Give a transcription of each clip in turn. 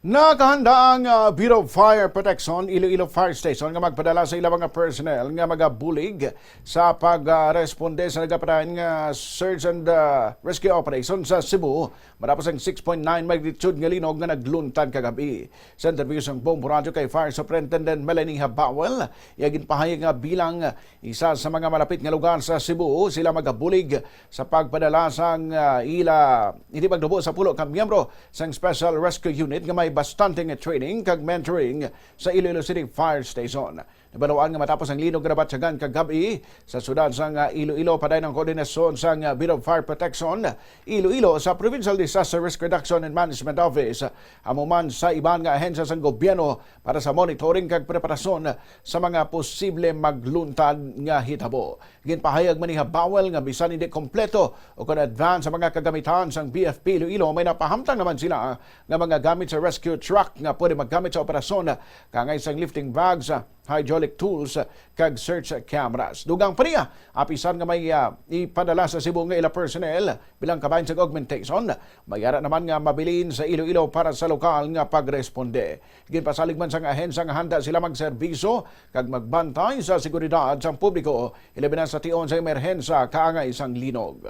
Nakahanda ang uh, Bureau of Fire Protection Iloilo Fire Station nga magpadala sa ilang personnel nga magabulig sa pagresponde sa nagapatayan nga search and uh, rescue operation sa Cebu matapos ang 6.9 magnitude nga linog nga nagluntad kagabi. Sa interview sa Bombo Radio kay Fire Superintendent Melanie Habawel, iyagin pahayag nga bilang isa sa mga malapit nga lugar sa Cebu sila magabulig sa pagpadala sang uh, ila hindi magdubo sa pulo ka miyembro sa Special Rescue Unit nga may bastante nga training kag mentoring sa Iloilo City Fire Station. Nabalawaan nga matapos ang linog nga nabatsagan kagabi sa sudad sa nga Iloilo paday ng koordinasyon sa nga Bureau of Fire Protection Iloilo sa Provincial Disaster Risk Reduction and Management Office amuman sa iban nga ahensya sa gobyerno para sa monitoring kag preparasyon sa mga posible magluntad nga hitabo. Ginpahayag man ni Habawel nga bisan hindi kompleto o kon advance sa mga kagamitan sang BFP Iloilo may napahamtang naman sila nga mga gamit sa rescue truck nga pwede maggamit sa operasyon kangay sang lifting bags hydraulic tools kag search cameras. Dugang pa niya, apisan nga may uh, ipadala sa Cebu nga ila personnel bilang kabayan sa augmentation. Mayara naman nga mabilin sa Iloilo para sa lokal nga pagresponde. Ginpasalig man sang ahensya nga handa sila magserbiso kag magbantay sa seguridad sa publiko ilabi na sa tion sa emerhensya kaangay isang linog.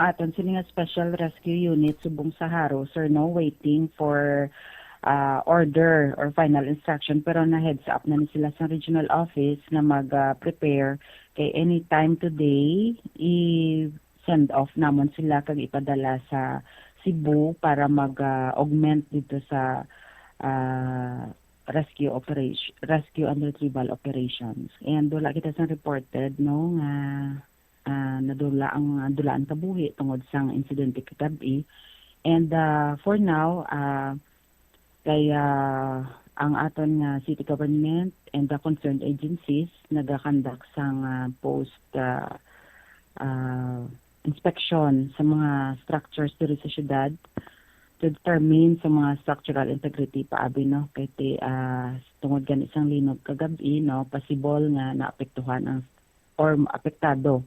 aton sila nga special rescue unit subong Saharo sir no waiting for uh, order or final instruction pero na heads up na sila sa regional office na mag-prepare kay anytime today i send off namon sila kag ipadala sa Cebu para mag-augment dito sa uh, rescue operation rescue and retrieval operations. And wala kita sa reported no nga ah, nadula ang dulaan kabuhi tungod sang insidente kagabi and uh, for now uh, kaya ang aton nga city government and the concerned agencies nagakandak sang ah, post ah, ah, inspection sa mga structures diri sa syudad to determine sa mga structural integrity paabi no? Kay ti ah, tungod gani isang linog kagabi no? Possible nga naapektuhan ang or apektado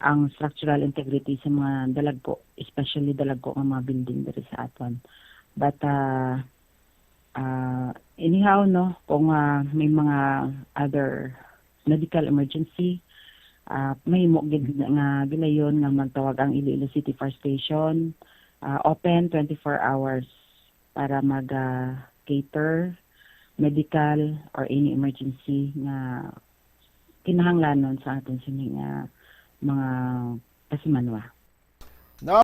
ang structural integrity sa mga dalagko especially dalagko nga mga building diri sa aton. But uh, uh, anyhow no kung ah, may mga other medical emergency uh, may mo nga gilayon nga magtawag ang Iloilo City Fire Station ah, open 24 hours para mag ah, cater medical or any emergency nga kinahanglanon sa aton sini nga mga pasimanwa.